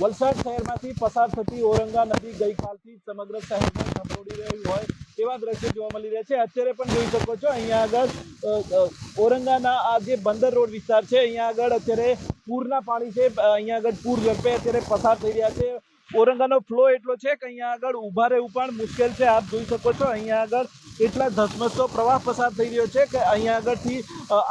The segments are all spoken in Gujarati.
વલસાડ શહેરમાંથી પસાર થતી ઓરંગા નદી ગઈકાલથી સમગ્ર શહેરને ધમરોડી રહી હોય તેવા દ્રશ્યો જોવા મળી રહ્યા છે. અત્યારે પણ જોઈ શકો છો, અહીંયા આગળ ઔરંગાના આ જે બંદર રોડ વિસ્તાર છે, અહીંયા આગળ અત્યારે પૂરના પાણી છે અહીંયા આગળ પૂર ઝડપે અત્યારે પસાર થઈ રહ્યા છે. ઓરંગાનો ફ્લો એટલો છે કે અહીંયા આગળ ઊભા રહેવું પણ મુશ્કેલ છે. આપ જોઈ શકો છો, અહીંયા આગળ એટલા ધસમસતો પ્રવાહ પસાર થઈ રહ્યો છે કે અહીંયા આગળથી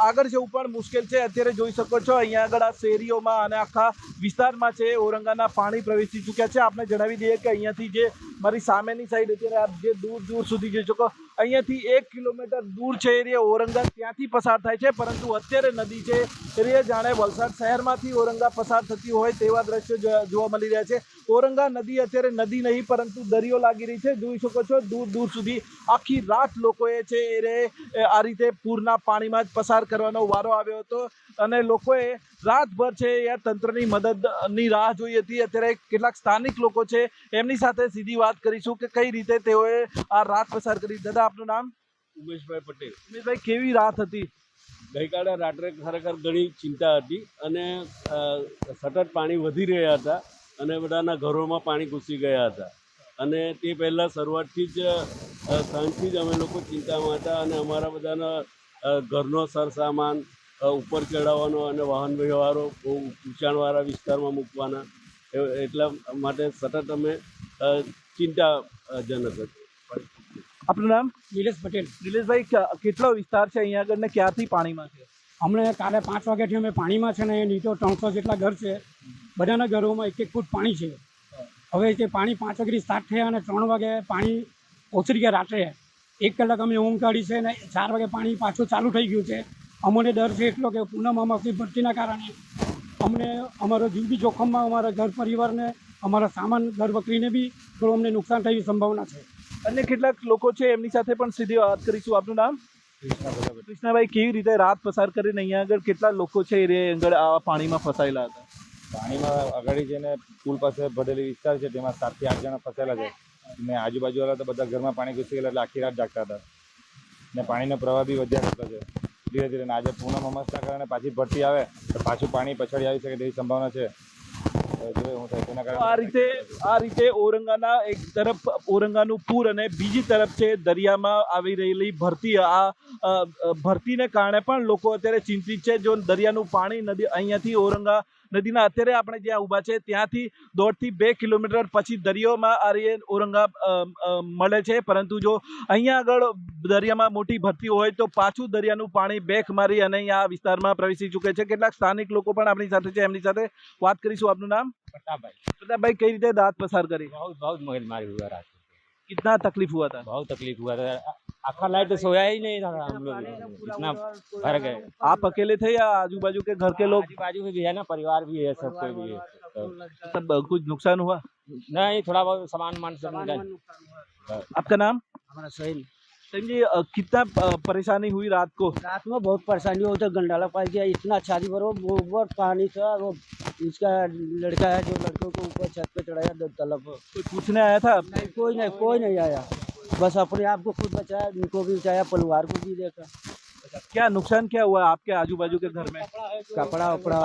આગળ જવું પણ મુશ્કેલ છે. અત્યારે જોઈ શકો છો, અહીંયા આગળ આ શેરીઓમાં અને આખા વિસ્તારમાં છે ઓરંગાના પાણી પ્રવેશી ચૂક્યા છે. આપણે જણાવી દઈએ કે અહીંયાથી જે મારી સામેની સાઈડ અત્યારે આપ જે દૂર દૂર સુધી જોઈ શકો અહીંયાથી એક કિલોમીટર દૂર છે એરિયા ઓરંગા. ત્યાંથી પસાર થાય છે, પરંતુ અત્યારે નદી છે એરિયા જાણે વલસાડ શહેરમાંથી ઓરંગા પસાર થતી હોય તેવા દ્રશ્યો જોવા મળી રહ્યા છે. ઓરંગા નદી અત્યારે નદી નહીં, પરંતુ દરિયો લાગી રહી છે. જોઈ શકો છો, દૂર દૂર સુધી આખી રાત લોકોએ છે એ આ રીતે પૂરના પાણીમાં જ પસાર કરવાનો વારો આવ્યો હતો અને લોકોએ રાતભર છે એ તંત્રની મદદની રાહ જોઈ હતી. અત્યારે કેટલાક સ્થાનિક લોકો છે એમની સાથે સીધી વાત કરીશું કે કઈ રીતે તેઓએ આ રાત પસાર કરી. દાદા આપનું નામ? ઉમેશભાઈ પટેલ. ઉમેશભાઈ કેવી રાત હતી? ગઈકાલે રાત્રે ખરેખર ઘણી ચિંતા હતી અને સતત પાણી વધી રહ્યા હતા અને બધાના ઘરોમાં પાણી ઘૂસી ગયા હતા. અને તે પહેલાં શરૂઆતથી જ સાંજથી જ અમે લોકો ચિંતામાં હતા અને અમારા બધાના ઘરનો સરસામાન ઉપર ચડાવવાનો અને વાહન વ્યવહારો બહુ ઊંચાણવાળા વિસ્તારમાં મૂકવાના એટલા માટે સતત અમે ચિંતાજનક હતી. આપનું નામ? નિલેશ પટેલ. નિલેશભાઈ કેટલો વિસ્તાર છે અહીંયા આગળ ને ક્યાંથી પાણીમાં છે? અમને કાલે પાંચ વાગ્યાથી અમે પાણીમાં છે ને તો ત્રણસો જેટલા ઘર છે. બધાના ઘરોમાં એક એક ફૂટ પાણી છે. હવે તે પાણી પાંચ વાગ્યાથી સ્ટાર્ટ થયા અને ત્રણ વાગે પાણી ઓછરી ગયા રાત્રે. એક કલાક અમે ઊંઘ કાઢી છે અને ચાર વાગે પાણી પાછું ચાલુ થઈ ગયું છે. અમને ડર છે એટલો કે પૂનમ અમાસી ભરતીના કારણે અમને અમારો જીવ બી જોખમમાં અમારા ઘર પરિવારને અમારા સામાન ઘર વકરીને બી થોડું અમને નુકસાન થવી સંભાવના છે. અને કેટલાક લોકો છે, એમની સાથે પણ સીધી વાત કરીશું. આપનું નામ? કૃષ્ણભાઈ, કેવી રીતે રાત પસાર કરીને અહીંયા આગળ કેટલા લોકો છે, એ આગળ આ પાણીમાં ફસાયેલા હતા? પાણીમાં આગળ જઈને પુલ પાસે ભરેલી વિસ્તાર છે, તેમાં સાતથી આઠ જણા ફસાયેલા છે. ને આજુબાજુવાળા તો બધા ઘરમાં પાણી ઘૂસી ગયેલા, એટલે આખી રાત જાગતા હતા. ને પાણીનો પ્રવાહ બી વધ્યા કરતો છે. ધીરે ધીરે ને આજે પૂનમ અમાસના કારણે પાછી ભરતી આવે, તો પાછું પાણી પછાડી આવી શકે તેવી સંભાવના છે. આ રીતે આ રીતે ઔરંગાના એક તરફ ઔરંગાનું પૂર અને બીજી તરફ છે દરિયામાં આવી રહેલી ભરતી. આ ભરતીને કારણે પણ લોકો અત્યારે ચિંતિત છે. જો દરિયાનું પાણી નદી અહીંયાથી ઔરંગા નદીના અત્યારે આપણે જ્યાં ઊભા છે ત્યાંથી દોઢથી બે કિલોમીટર પછી દરિયોમાં આ રીતે ઔરંગા અ, અ, મળે છે પરંતુ જો અહીંયા આગળ દરિયામાં મોટી ભરતી હોય તો પાછું દરિયાનું પાણી બેક મારી અને અહીંયા આ વિસ્તારમાં પ્રવેશી ચૂકે છે કેટલાક સ્થાનિક લોકો પણ આપણી સાથે છે એમની સાથે વાત કરીશું આપનું નામ प्रताप प्रताप भाई कई રીતે રાત पसार करी बहुत बहुत मगज मारी हुआ रात को। कितना तकलीफ हुआ था बहुत तकलीफ हुआ था आखा लाइट तो सोया ही नहीं था हम लोग। इतना भर गए आप अकेले थे या आजू बाजू के घर के लोग? आजू बाजू में भी है ना परिवार भी है सब कोई भी है। तो कुछ नुकसान हुआ? नहीं थोड़ा बहुत सामान वामान सब आपका नाम? हमारा सोहेल सही जी कितना परेशानी हुई रात को? रात में बहुत परेशानी हुई तो गंडाला पाल गया इतना छाती पर वो गोबर पानी था वो उसका लड़का है जो लड़कों को ऊपर छत पे चढ़ाया दो तलब। कोई पूछने आया था नहीं कोई नहीं कोई नहीं आया। बस अपने आप को खुद बचाया उनको भी बचाया परिवार को भी देखा क्या नुकसान क्या हुआ आपके आजू बाजू के घर में कपड़ा वपड़ा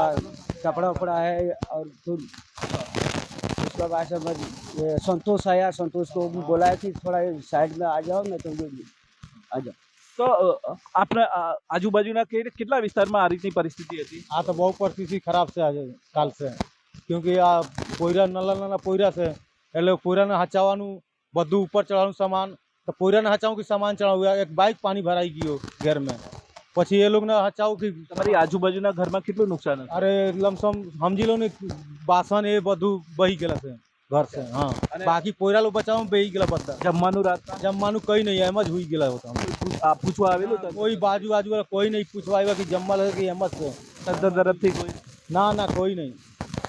कपड़ा वपड़ा है और फिर उसका बाद से बस ये संतोष आया संतोष को भी बोला है कि थोड़ा साइड में आ जाओ मैं तो आ जाओ તો અ, આપણા અ, આજુબાજુના કે કેટલા વિસ્તારમાં આ રીતની પરિસ્થિતિ હતી આ તો બહુ પરિસ્થિતિ ખરાબ છે આજે કાલ છે કેમકે આ પોયરા નાના નાના પોયરા છે એટલે પોયરાને હચાવવાનું બધું ઉપર ચડાવવાનું સામાન તો પોયરાને હચાવું કે સામાન ચડાવવું એક બાઇક પાણી ભરાઈ ગયો ઘરમાં. પછી એ લોકોને હચાવું કે તમારી આજુબાજુના ઘરમાં કેટલું નુકસાન અરે લમસમ સમજી લો ને બાસણ એ બધું બહી ગયેલા છે ઘર છે હા. બાકી પોયરા લોકો બચાવવામાં બેહી ગયેલા બધા જમવાનું રાત જમવાનું કઈ નહીં એમ જ હોઈ ગયેલા હતા પૂછવા આવેલું કોઈ બાજુ બાજુ કોઈ નહીં પૂછવા આવ્યા કે જમવા લાગે કે એમ જ છે. તરફથી કોઈ? ના ના કોઈ નહીં.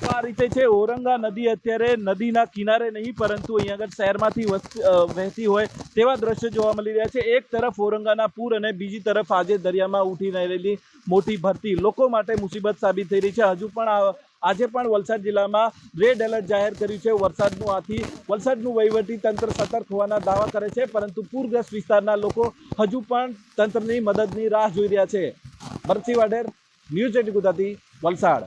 તો આ રીતે છે, ઓરંગા નદી અત્યારે નદીના કિનારે નહીં, પરંતુ અહીંયા આગળ શહેરમાંથી વહેતી હોય તેવા દ્રશ્યો જોવા મળી રહ્યા છે. એક તરફ ઓરંગાના પૂર અને બીજી તરફ આજે દરિયામાં ઉઠી રહેલી મોટી ભરતી. લોકો માટે મુસીબત સાબિત થઈ રહી છે. હજુ પણ આજે પણ વલસાડ જિલ્લામાં રેડ એલર્ટ જાહેર કર્યું છે. વરસાદનું આથી, વલસાડનું વહીવટી તંત્ર સતર્ક હોવાના દાવા કરે છે, પરંતુ પૂરગ્રસ્ત વિસ્તારના લોકો હજુ પણ તંત્રની મદદની રાહ જોઈ રહ્યા છે. Bharatsinh Vadher, news at Gujarati, Valsad.